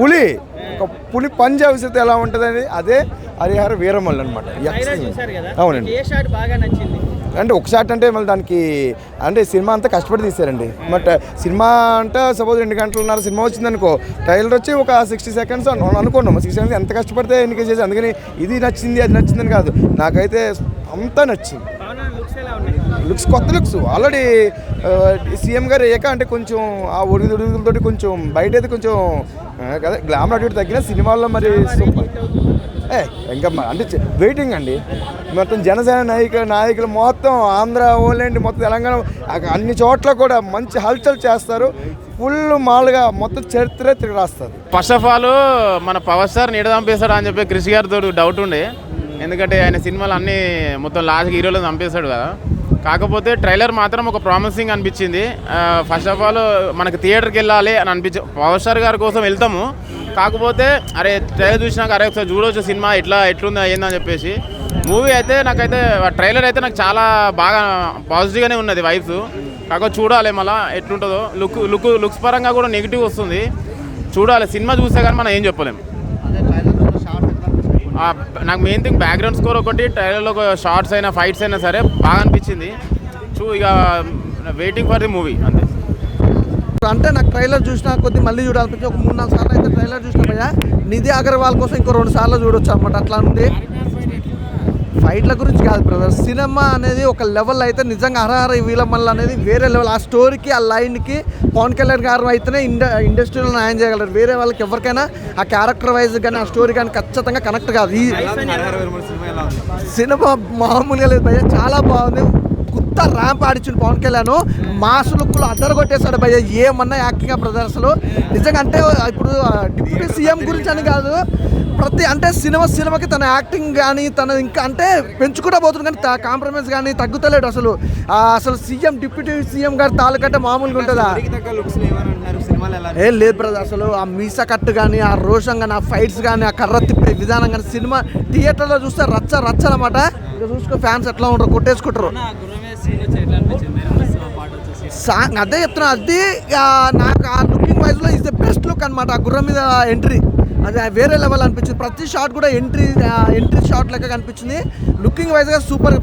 పులి ఒక పులి పంజా విసిరితే ఎలా ఉంటుందని అదే హరిహర వీరమల్లు అనమాట అవునండి. అంటే ఒక షాట్ అంటే మళ్ళీ దానికి అంటే సినిమా అంతా కష్టపడి తీశారండి. బట్ సినిమా అంటే సపోజ్ రెండు గంటలున్నర సినిమా వచ్చింది అనుకో ట్రైలర్ వచ్చి ఒక సిక్స్టీ సెకండ్స్ అనుకున్నాం. సిక్స్టీ సెకండ్స్ ఎంత కష్టపడితే ఎన్నిక చేసి అందుకని ఇది నచ్చింది అది నచ్చిందని కాదు. నాకైతే అంతా నచ్చింది. లుక్స్ కొత్త లుక్స్. ఆల్రెడీ సీఎం గారు ఏక అంటే కొంచెం ఆ ఒడుగుదొడుగులతోటి కొంచెం బయట అయితే కొంచెం కదా గ్లామర్ అటు తగ్గిన సినిమాల్లో మరి సూపర్. ఏ ఇంకా అంటే వెయిటింగ్ అండి. మొత్తం జనసేన నాయక నాయకులు మొత్తం ఆంధ్ర ఓలేండి మొత్తం తెలంగాణ అన్ని చోట్ల కూడా మంచి హల్చల్ చేస్తారు. ఫుల్ మామూలుగా మొత్తం చరిత్ర తిరిగి రాస్తారు. ఫస్ట్ ఆఫ్ ఆల్ మన పవర్ స్టార్ నీడ చంపేస్తాడు అని చెప్పి క్రిష్ గారితో డౌట్ ఉండే. ఎందుకంటే ఆయన సినిమాలు అన్నీ మొత్తం లాస్ట్ హీరోలో చంపేస్తాడు కదా. కాకపోతే ట్రైలర్ మాత్రం ఒక ప్రామిసింగ్ అనిపించింది. ఫస్ట్ ఆఫ్ ఆల్ మనకి థియేటర్కి వెళ్ళాలి అని అనిపించి పవర్ స్టార్ గారి కోసం వెళ్తాము. కాకపోతే అరే ట్రైలర్ చూసినాక అరే ఒకసారి చూడవచ్చు సినిమా ఎట్లా ఎట్లుందా ఏందని చెప్పేసి. మూవీ అయితే నాకైతే ట్రైలర్ అయితే నాకు చాలా బాగా పాజిటివ్గానే ఉన్నది వైబ్స్ కాకపోతే చూడాలి మళ్ళీ ఎట్లుంటుందో. లుక్ లుక్ లుక్స్ పరంగా కూడా నెగిటివ్ వస్తుంది. చూడాలి సినిమా చూస్తే కానీ మనం ఏం చెప్పలేము నాకు మెయిన్ థింగ్ బ్యాక్గ్రౌండ్ స్కోర్ ఒకటి ట్రైలర్లో షార్ట్స్ అయినా ఫైట్స్ అయినా సరే బాగా అనిపించింది. చూ ఇక వెయిటింగ్ ఫర్ ది మూవీ అంతే. అంటే నాకు ట్రైలర్ చూసినా కొద్ది మళ్ళీ చూడాలనిపించి ఒక మూడు నాలుగు సార్లు అయితే ట్రైలర్ చూసిన భయ్యా. నిధి అగర్వాల్ కోసం ఇంకో రెండు సార్లు చూడొచ్చు అనమాట అట్లా ఉంది. ఫైట్ల గురించి కాదు బ్రదర్ సినిమా అనేది ఒక లెవెల్ అయితే నిజంగా హరహర వీలమల్ల అనేది వేరే లెవెల్ ఆ స్టోరీకి ఆ లైన్కి పవన్ కళ్యాణ్ గారు అయితేనే ఇండ ఇండస్ట్రీలో న్యాయం చేయగలరు. వేరే వాళ్ళకి ఎవరికైనా ఆ క్యారెక్టర్ వైజ్ కానీ ఆ స్టోరీ కానీ ఖచ్చితంగా కనెక్ట్ కాదు. ఈ సినిమా మామూలుగా లేదు చాలా బాగుంది. కొత్త ర్యాంప్ ఆడిచ్చిన పవన్ కళ్యాణ్. మాస్ లుక్లు అద్దరు కొట్టేశాడు భయ్య. ఏమన్నా యాక్టింగ్ ప్రదర్శనలు నిజంగా అంటే ఇప్పుడు డిప్యూటీ సీఎం గురించి అని కాదు. ప్రతి అంటే సినిమా సినిమాకి తన యాక్టింగ్ కానీ తన ఇంకా అంటే పెంచుకుంటూ పోతుంది కానీ కాంప్రమైజ్ కానీ తగ్గుతలేడు అసలు. అసలు సీఎం డిప్యూటీ సీఎం గారి తాలూకంటే మామూలుగా ఉంటుందా? ఏం లేదు బ్రదర్ అసలు ఆ మీసా కట్ కానీ ఆ రోషం కానీ ఆ ఫైట్స్ కానీ ఆ కర్ర తిప్పే విధానం కానీ సినిమా థియేటర్లో చూస్తే రచ్చ రచ్చ అనమాట ఇక చూసుకో ఫ్యాన్స్ ఎట్లా ఉంటారు కొట్టేసుకుంటారు. సాంగ్ అదే చెప్తున్నా అది నాకు ఆ లుకింగ్ వైజ్లో ఇస్ ద బెస్ట్ లుక్ అనమాట ఆ గుర్రం మీద ఎంట్రీ అది వేరే లెవెల్ అనిపించింది. ప్రతి షాట్ కూడా ఎంట్రీ ఎంట్రీ షాట్ లెక్క కనిపించింది. లుకింగ్ వైజ్గా సూపర్